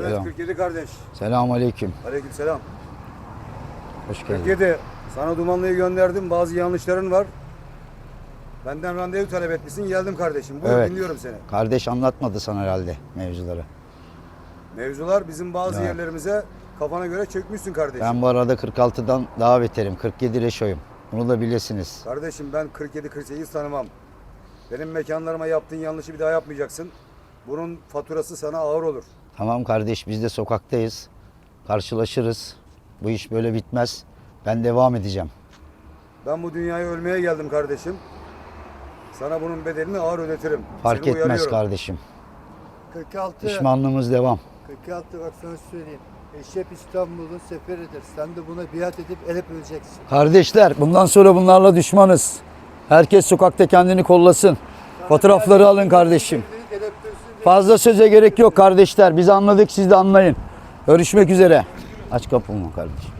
Aleykümselam. 47 kardeş. Selamun aleyküm. Aleykümselam. Hoş geldin. 47. Sana dumanlıyı gönderdim. Bazı yanlışların var. Benden randevu talep etmişsin. Geldim kardeşim. Buyur Evet. dinliyorum seni. Kardeş anlatmadı sana herhalde mevzuları. Mevzular bizim bazı Evet. yerlerimize kafana göre çökmüşsün kardeşim. Ben bu arada 46'dan daha beterim. 47 reşoyum. Bunu da bilirsiniz. Kardeşim ben 47-48 tanımam. Benim mekanlarıma yaptığın yanlışı bir daha yapmayacaksın. Bunun faturası sana ağır olur. Tamam kardeş biz de sokaktayız. Karşılaşırız. Bu iş böyle bitmez. Ben devam edeceğim. Ben bu dünyaya ölmeye geldim kardeşim. Sana bunun bedelini ağır ödetirim. Fark Seni etmez uyarıyorum. kardeşim. 46, Pişmanlığımız devam. 46 bak sana söyleyeyim. Eşref İstanbul'un seferidir. Sen de buna biat edip elep öleceksin. Kardeşler bundan sonra bunlarla düşmanız. Herkes sokakta kendini kollasın. Fotoğrafları alın kardeşim. Fazla söze gerek yok kardeşler. Biz anladık siz de anlayın. Görüşmek üzere. Aç kapımı kardeşim.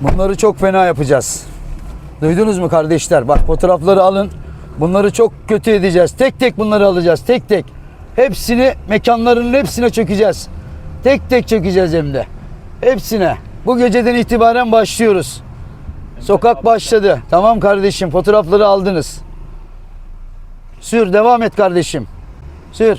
Bunları çok fena yapacağız. Duydunuz mu kardeşler? Bak fotoğrafları alın. Bunları çok kötü edeceğiz. Tek tek bunları alacağız. Tek tek. Hepsini mekanların hepsine çökeceğiz. Tek tek çökeceğiz hem de. Hepsine. Bu geceden itibaren başlıyoruz. Sokak başladı. Tamam kardeşim fotoğrafları aldınız. Sür devam et kardeşim. Sür.